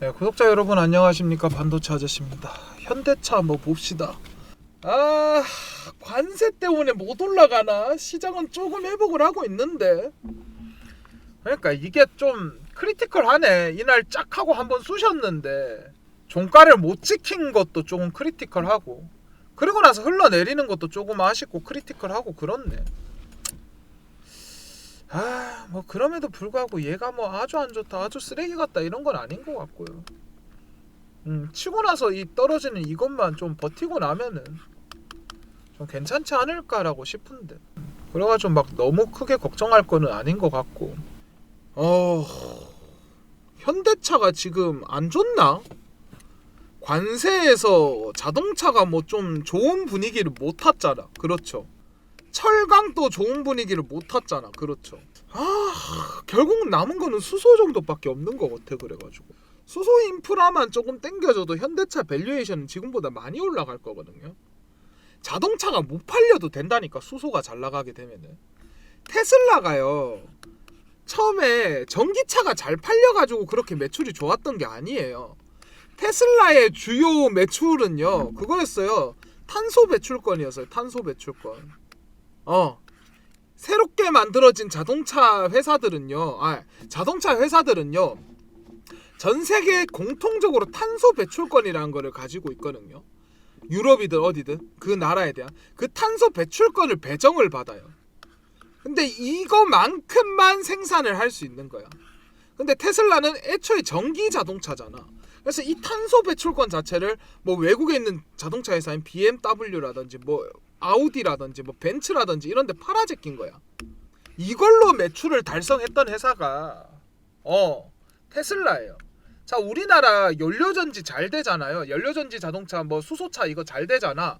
네, 구독자 여러분 안녕하십니까 반도체 아저씨입니다. 현대차 한번 봅시다. 아 관세 때문에 못 올라가나 시장은 조금 회복을 하고 있는데 그러니까 이게 좀 크리티컬하네 이날 쫙 하고 한번 쑤셨는데 종가를 못 지킨 것도 조금 크리티컬하고 그리고 나서 흘러내리는 것도 조금 아쉽고 크리티컬하고 그렇네. 아 뭐 그럼에도 불구하고 얘가 뭐 아주 안 좋다 아주 쓰레기 같다 이런 건 아닌 것 같고요. 음 치고 나서 이 떨어지는 이것만 좀 버티고 나면은 좀 괜찮지 않을까라고 싶은데 그래가지고 막 너무 크게 걱정할 거는 아닌 것 같고 어 현대차가 지금 안 좋나? 관세에서 자동차가 뭐 좀 좋은 분위기를 못 탔잖아. 그렇죠. 철강도 좋은 분위기를 못 탔잖아. 그렇죠. 아 결국 남은 거는 수소 정도밖에 없는 것 같아 그래가지고 수소 인프라만 조금 땡겨줘도 현대차 밸류에이션은 지금보다 많이 올라갈 거거든요. 자동차가 못 팔려도 된다니까 수소가 잘 나가게 되면은 테슬라가요 처음에 전기차가 잘 팔려가지고 그렇게 매출이 좋았던 게 아니에요. 테슬라의 주요 매출은요 그거였어요. 탄소 배출권이었어요. 탄소 배출권. 어 새롭게 만들어진 자동차 회사들은요, 아, 자동차 회사들은요, 전 세계 공통적으로 탄소 배출권이라는 거를 가지고 있거든요. 유럽이든 어디든 그 나라에 대한 그 탄소 배출권을 배정을 받아요. 근데 이거만큼만 생산을 할 수 있는 거야. 근데 테슬라는 애초에 전기 자동차잖아. 그래서 이 탄소 배출권 자체를 뭐 외국에 있는 자동차 회사인 BMW라든지 뭐 아우디라든지 뭐 벤츠라든지 이런 데 팔아 제낀 거야. 이걸로 매출을 달성했던 회사가 어 테슬라예요. 자 우리나라 연료전지 잘 되잖아요. 연료전지 자동차 뭐 수소차 이거 잘 되잖아.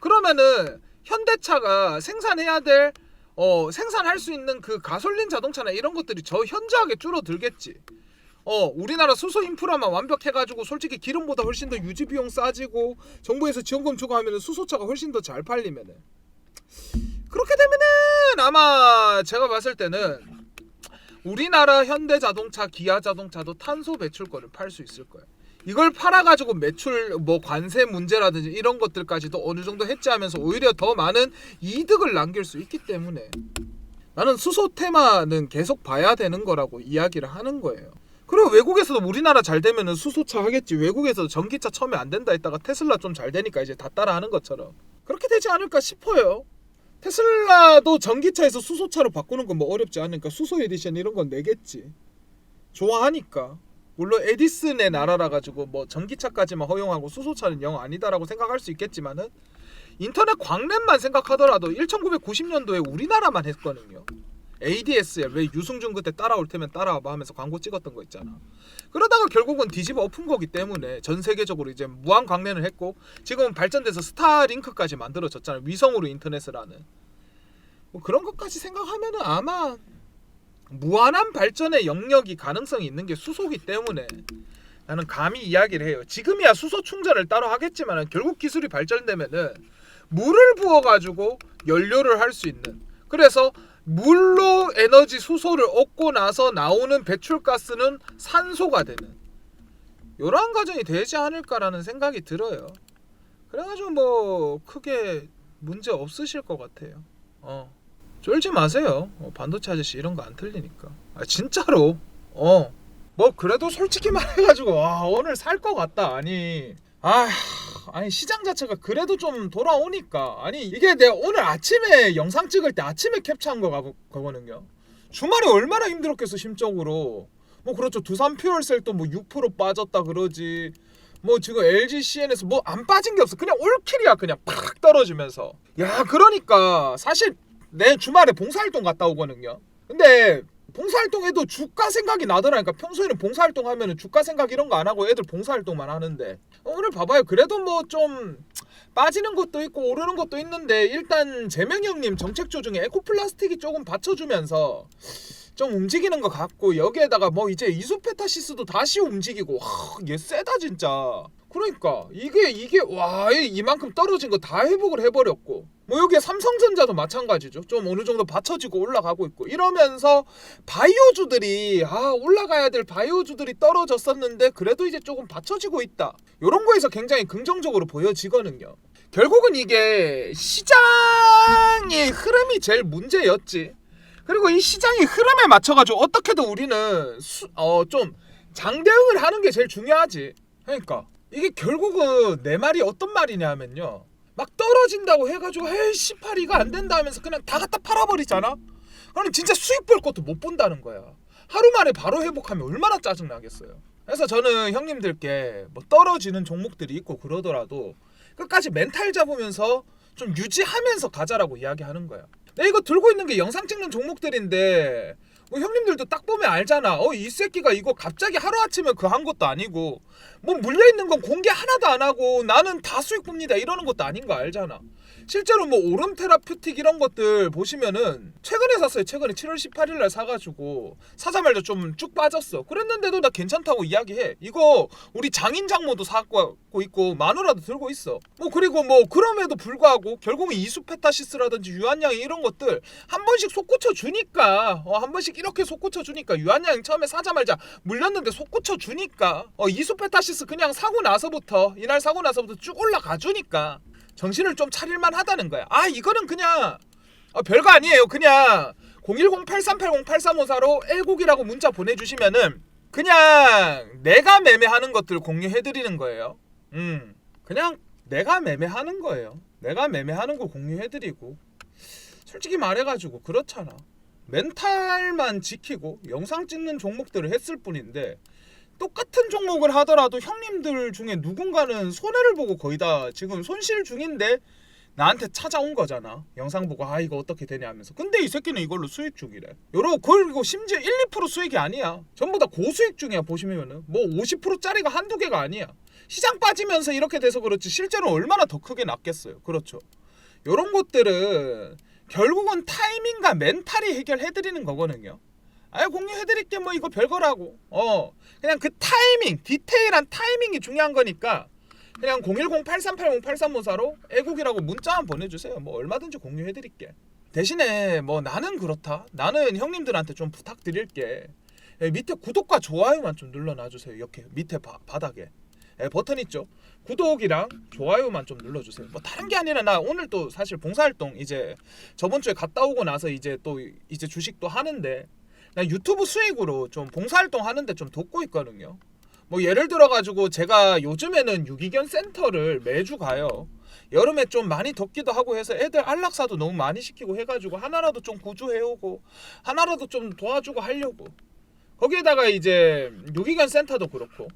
그러면은 현대차가 생산해야 될 어, 생산할 수 있는 그 가솔린 자동차나 이런 것들이 저 현저하게 줄어들겠지. 어, 우리나라 수소 인프라만 완벽해가지고 솔직히 기름보다 훨씬 더 유지 비용 싸지고 정부에서 지원금 하면은 수소차가 훨씬 더 잘 팔리면은 그렇게 되면은 아마 제가 봤을 때는 우리나라 현대 자동차, 기아 자동차도 탄소 배출권을 팔 수 있을 거예요. 이걸 팔아가지고 매출 뭐 관세 문제라든지 이런 것들까지도 어느 정도 해지하면서 오히려 더 많은 이득을 남길 수 있기 때문에 나는 수소 테마는 계속 봐야 되는 거라고 이야기를 하는 거예요. 그리고 외국에서도 우리나라 잘 되면은 수소차 하겠지. 외국에서도 전기차 처음에 안 된다 했다가 테슬라 좀 잘 되니까 이제 다 따라하는 것처럼 그렇게 되지 않을까 싶어요. 테슬라도 전기차에서 수소차로 바꾸는 건 뭐 어렵지 않으니까 수소 에디션 이런 건 내겠지. 좋아하니까. 물론 에디슨의 나라라 가지고 뭐 전기차까지만 허용하고 수소차는 영 아니다라고 생각할 수 있겠지만은 인터넷 광랜만 생각하더라도 1990년도에 우리나라만 했거든요. ADSL 왜 유승준 그때 따라올 테면 따라와봐 하면서 광고 찍었던 거 있잖아. 그러다가 결국은 뒤집어 엎은 거기 때문에 전 세계적으로 이제 무한 광랜을 했고 지금은 발전돼서 스타링크까지 만들어졌잖아요. 위성으로 인터넷을 하는. 뭐 그런 것까지 생각하면은 아마 무한한 발전의 영역이 가능성이 있는 게 수소기 때문에 나는 감히 이야기를 해요. 지금이야 수소 충전을 따로 하겠지만 결국 기술이 발전되면은 물을 부어 가지고 연료를 할 수 있는 그래서 물로 에너지 수소를 얻고 나서 나오는 배출가스는 산소가 되는 이러한 과정이 되지 않을까라는 생각이 들어요. 그래가지고 뭐 크게 문제 없으실 것 같아요. 어 쫄지 마세요. 어, 반도체 아저씨 이런 거 안 틀리니까. 아 진짜로. 어. 뭐 그래도 솔직히 말해가지고 아 오늘 살 것 같다. 아니 아 아니 시장 자체가 그래도 좀 돌아오니까 아니 이게 내가 오늘 아침에 영상 찍을 때 아침에 캡처한 거 가고 거거든요. 주말에 얼마나 힘들었겠어 심적으로. 뭐 그렇죠 두산 퓨얼셀도 뭐6% 빠졌다 그러지. 뭐 지금 LG CN에서 뭐 안 빠진 게 없어. 그냥 올킬이야 그냥 팍 떨어지면서. 야 그러니까 사실 내 주말에 봉사활동 갔다 오거든요. 근데 봉사활동해도 주가 생각이 나더라니까 평소에는 봉사활동 하면은 주가 생각 이런 거 안 하고 애들 봉사활동만 하는데. 어, 오늘 봐봐요. 그래도 뭐 좀 빠지는 것도 있고 오르는 것도 있는데 일단 재명이 형님 정책 조중에 에코플라스틱이 조금 받쳐주면서 좀 움직이는 것 같고 여기에다가 뭐 이제 이소페타시스도 다시 움직이고 와얘 세다 진짜. 그러니까 이게 이게 와 이- 이만큼 떨어진 거 다 회복을 해버렸고. 뭐 여기에 삼성전자도 마찬가지죠. 좀 어느 정도 받쳐지고 올라가고 있고. 이러면서 바이오주들이 아 올라가야 될 바이오주들이 떨어졌었는데 그래도 이제 조금 받쳐지고 있다. 이런 거에서 굉장히 긍정적으로 보여지거든요. 결국은 이게 시장의 흐름이 제일 문제였지 그리고 이 시장의 흐름에 맞춰가지고 어떻게든 우리는 수, 어, 좀 장대응을 하는 게 제일 중요하지. 그러니까 이게 결국은 내 말이 어떤 말이냐면요. 막 떨어진다고 해가지고 에이 씨팔이가 안 된다 하면서 그냥 다 갖다 팔아버리잖아. 그럼 진짜 수익 볼 것도 못 본다는 거야. 하루 만에 바로 회복하면 얼마나 짜증 나겠어요. 그래서 저는 형님들께 뭐 떨어지는 종목들이 있고 그러더라도 끝까지 멘탈 잡으면서 좀 유지하면서 가자라고 이야기하는 거야. 내가 이거 들고 있는 게 영상 찍는 종목들인데 뭐 형님들도 딱 보면 알잖아. 어 이 새끼가 이거 갑자기 하루 아침에 그 한 것도 아니고 뭐 물려 있는 건 공개 하나도 안 하고 나는 다 수익 봅니다 이러는 것도 아닌 거 알잖아. 실제로 뭐 오름 테라퓨틱 이런 것들 보시면은 최근에 샀어요. 최근에 7월 18일 날 사가지고 사자말자 좀 쭉 빠졌어. 그랬는데도 나 괜찮다고 이야기해. 이거 우리 장인 장모도 사고 있고 마누라도 들고 있어. 뭐 그리고 뭐 그럼에도 불구하고 결국은 이수페타시스라든지 유한양이 이런 것들 한 번씩 솟구쳐 주니까 어, 한 번씩 이렇게 솟구쳐 주니까 유한양 처음에 사자말자 물렸는데 솟구쳐 주니까 어, 이수페타시스 그냥 사고 나서부터 이날 사고 나서부터 쭉 올라가 주니까 정신을 좀 차릴만 하다는 거야. 아 이거는 그냥 어, 별거 아니에요. 그냥 010-8380-8354로 애국이라고 문자 보내주시면은 그냥 내가 매매하는 것들 공유해드리는 거예요. 음, 그냥 내가 매매하는 거예요. 내가 매매하는 거 공유해드리고 솔직히 말해가지고 그렇잖아. 멘탈만 지키고 영상 찍는 종목들을 했을 뿐인데 똑같은 종목을 하더라도 형님들 중에 누군가는 손해를 보고 거의 다 지금 손실 중인데 나한테 찾아온 거잖아. 영상 보고 아 이거 어떻게 되냐 하면서. 근데 이 새끼는 이걸로 수익 중이래. 요러 그리고 심지어 1, 2% 수익이 아니야. 전부 다 고수익 중이야 보시면은 뭐 50%짜리가 한두 개가 아니야. 시장 빠지면서 이렇게 돼서 그렇지 실제로 얼마나 더 크게 났겠어요. 그렇죠. 요런 것들은 결국은 타이밍과 멘탈이 해결해 드리는 거거든요. 아 공유해 드릴게 뭐 이거 별거라고. 어. 그냥 그 타이밍, 디테일한 타이밍이 중요한 거니까 그냥 010-8380-8354로 애국이라고 문자만 보내주세요. 뭐 얼마든지 공유해드릴게. 대신에 뭐 나는 그렇다. 나는 형님들한테 좀 부탁드릴게. 예, 밑에 구독과 좋아요만 좀 눌러놔주세요. 이렇게 밑에 바, 바닥에 예, 버튼 있죠. 구독이랑 좋아요만 좀 눌러주세요. 뭐 다른 게 아니라 나 오늘 또 사실 봉사활동 이제 저번 주에 갔다 오고 나서 이제 또 이제 주식도 하는데 나 유튜브 수익으로 좀 봉사활동 하는데 좀 돕고 있거든요. 뭐 예를 들어 가지고 제가 요즘에는 유기견 센터를 매주 가요. 여름에 좀 많이 덥기도 하고 해서 애들 안락사도 너무 많이 시키고 해가지고 하나라도 좀 구조해오고 하나라도 좀 도와주고 하려고 거기에다가 이제 유기견 센터도 그렇고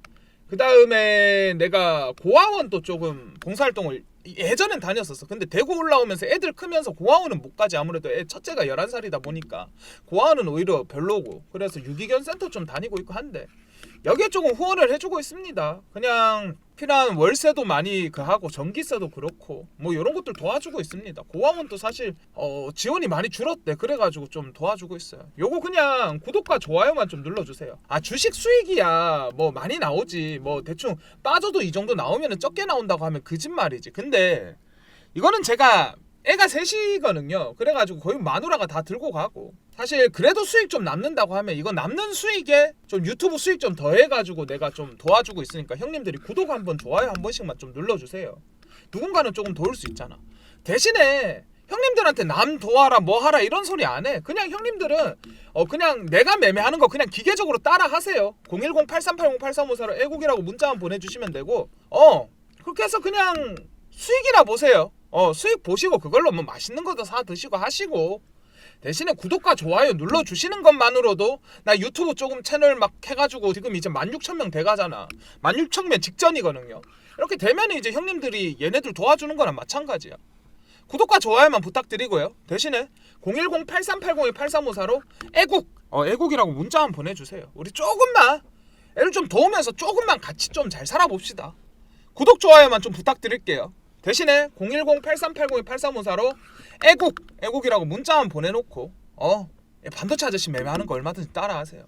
그 다음에 내가 고아원도 조금 봉사활동을 예전엔 다녔었어. 근데 대구 올라오면서 애들 크면서 고아원은 못 가지. 아무래도 애 첫째가 11살이다 보니까 고아원은 오히려 별로고. 그래서 유기견 센터 좀 다니고 있고 한데 여기에 조금 후원을 해주고 있습니다. 그냥 필요한 월세도 많이 그 하고 전기세도 그렇고 뭐 이런 것들 도와주고 있습니다. 고아원 도 사실 어, 지원이 많이 줄었대. 그래가지고 좀 도와주고 있어요. 요거 그냥 구독과 좋아요만 좀 눌러주세요. 아 주식 수익이야 뭐 많이 나오지 뭐 대충 빠져도 이 정도 나오면 적게 나온다고 하면 거짓말이지. 근데 이거는 제가 애가 셋이거든요. 그래가지고 거의 마누라가 다 들고 가고 사실 그래도 수익 좀 남는다고 하면 이거 남는 수익에 좀 유튜브 수익 좀 더해가지고 내가 좀 도와주고 있으니까 형님들이 구독 한 번 좋아요 한 번씩만 좀 눌러주세요. 누군가는 조금 도울 수 있잖아. 대신에 형님들한테 남 도와라 뭐 하라 이런 소리 안 해. 그냥 형님들은 어 그냥 내가 매매하는 거 그냥 기계적으로 따라 하세요. 010-8380-8354로 애국이라고 문자만 보내주시면 되고 어 그렇게 해서 그냥 수익이나 보세요. 어 수익 보시고 그걸로 뭐 맛있는 것도 사 드시고 하시고. 대신에 구독과 좋아요 눌러 주시는 것만으로도 나 유튜브 조금 채널 막 해가지고 지금 이제 16,000명 돼가잖아. 16,000명 직전이거든요. 이렇게 되면 이제 형님들이 얘네들 도와주는 거랑 마찬가지야. 구독과 좋아요만 부탁드리고요. 대신에 010-8380-8354로 애국 어 애국이라고 문자 한번 보내주세요. 우리 조금만 애를 좀 도우면서 조금만 같이 좀 잘 살아봅시다. 구독 좋아요만 좀 부탁드릴게요 대신에 010-8380-8354로 애국 애국이라고 문자만 보내놓고 어 반도체 아저씨 매매하는 거 얼마든지 따라하세요.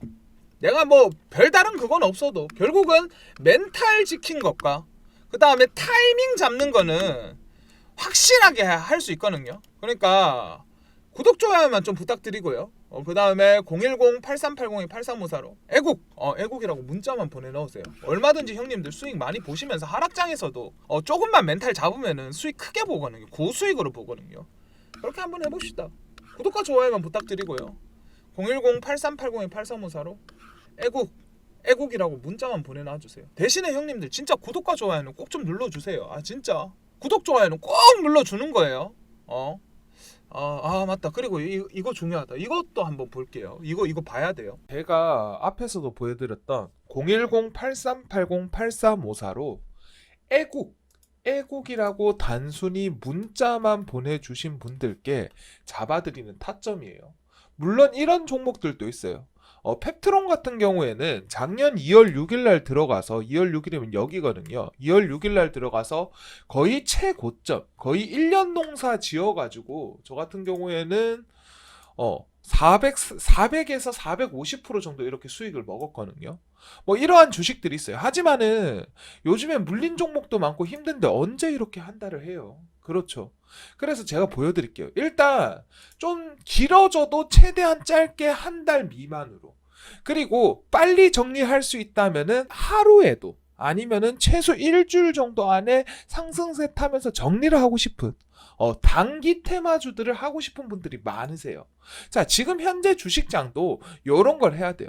내가 뭐 별다른 그건 없어도 결국은 멘탈 지킨 것과 그 다음에 타이밍 잡는 거는 확실하게 할 수 있거든요. 그러니까 구독 좋아요만 좀 부탁드리고요. 어, 그 다음에 010-8380-8354로 애국 어, 애국이라고 문자만 보내놓으세요. 얼마든지 형님들 수익 많이 보시면서 하락장에서도 어, 조금만 멘탈 잡으면은 수익 크게 보거든요. 고수익으로 보거든요. 그렇게 한번 해봅시다. 구독과 좋아요만 부탁드리고요. 010-8380-8354로 애국 애국이라고 문자만 보내놔주세요. 대신에 형님들 진짜 구독과 좋아요는 꼭 좀 눌러주세요. 아 진짜 구독 좋아요는 꼭 눌러주는 거예요. 어. 아, 아 맞다. 그리고 이, 이거 중요하다. 이것도 한번 볼게요. 이거 이거 봐야 돼요. 제가 앞에서도 보여드렸던 010-8380-8354로 애국 애국이라고 단순히 문자만 보내주신 분들께 잡아드리는 타점이에요. 물론 이런 종목들도 있어요. 어, 펩트론 같은 경우에는 작년 2월 6일 날 들어가서 2월 6일이면 여기거든요. 2월 6일 날 들어가서 거의 최고점, 거의 1년 농사 지어 가지고 저 같은 경우에는 어 400, 400에서 450% 정도 이렇게 수익을 먹었거든요. 뭐 이러한 주식들이 있어요. 하지만은 요즘에 물린 종목도 많고 힘든데 언제 이렇게 한 달을 해요? 그렇죠. 그래서 제가 보여드릴게요. 일단 좀 길어져도 최대한 짧게 한 달 미만으로. 그리고 빨리 정리할 수 있다면은 하루에도 아니면은 최소 일주일 정도 안에 상승세 타면서 정리를 하고 싶은 어, 단기 테마주들을 하고 싶은 분들이 많으세요. 자, 지금 현재 주식장도 이런 걸 해야 돼요.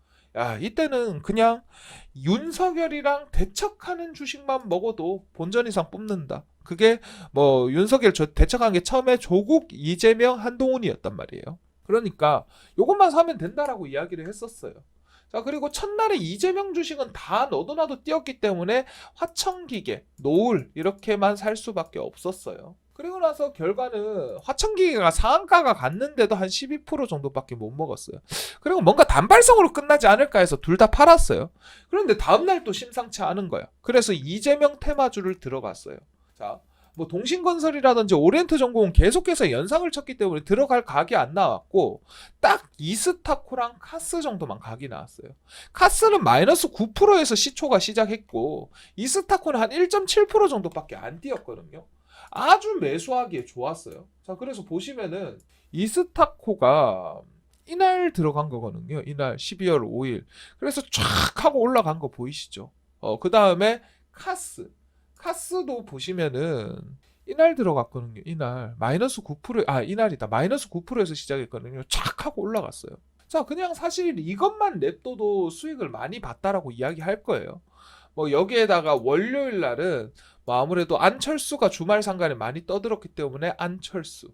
야, 이때는 그냥 윤석열이랑 대척하는 주식만 먹어도 본전 이상 뽑는다. 그게 뭐 윤석열 저- 대척한 게 처음에 조국, 이재명, 한동훈이었단 말이에요. 그러니까 요것만 사면 된다라고 이야기를 했었어요. 자, 그리고 첫날에 이재명 주식은 다 너도 나도 뛰었기 때문에 화천기계, 노을 이렇게만 살 수밖에 없었어요. 그리고 나서 결과는 화천기계가 상한가가 갔는데도 한 12% 정도밖에 못 먹었어요. 그리고 뭔가 단발성으로 끝나지 않을까 해서 둘 다 팔았어요. 그런데 다음날 또 심상치 않은 거야. 그래서 이재명 테마주를 들어갔어요. 자, 뭐 동신건설이라든지 오리엔트 전공은 계속해서 연상을 쳤기 때문에 들어갈 각이 안 나왔고 딱 이스타코랑 카스 정도만 각이 나왔어요. 카스는 마이너스 9%에서 시초가 시작했고 이스타코는 한 1.7% 정도밖에 안 뛰었거든요. 아주 매수하기에 좋았어요. 자, 그래서 보시면은 이스타코가 이날 들어간 거거든요. 이날 12월 5일. 그래서 쫙 하고 올라간 거 보이시죠? 어, 그 다음에 카스. 카스도 보시면은 이날 들어갔거든요. 이날 마이너스 9% 아, 이날이다. 마이너스 9%에서 시작했거든요. 쫙 하고 올라갔어요. 자, 그냥 사실 이것만 냅둬도 수익을 많이 봤다라고 이야기할 거예요. 뭐 여기에다가 월요일 날은 뭐 아무래도 안철수가 주말 상간에 많이 떠들었기 때문에 안철수,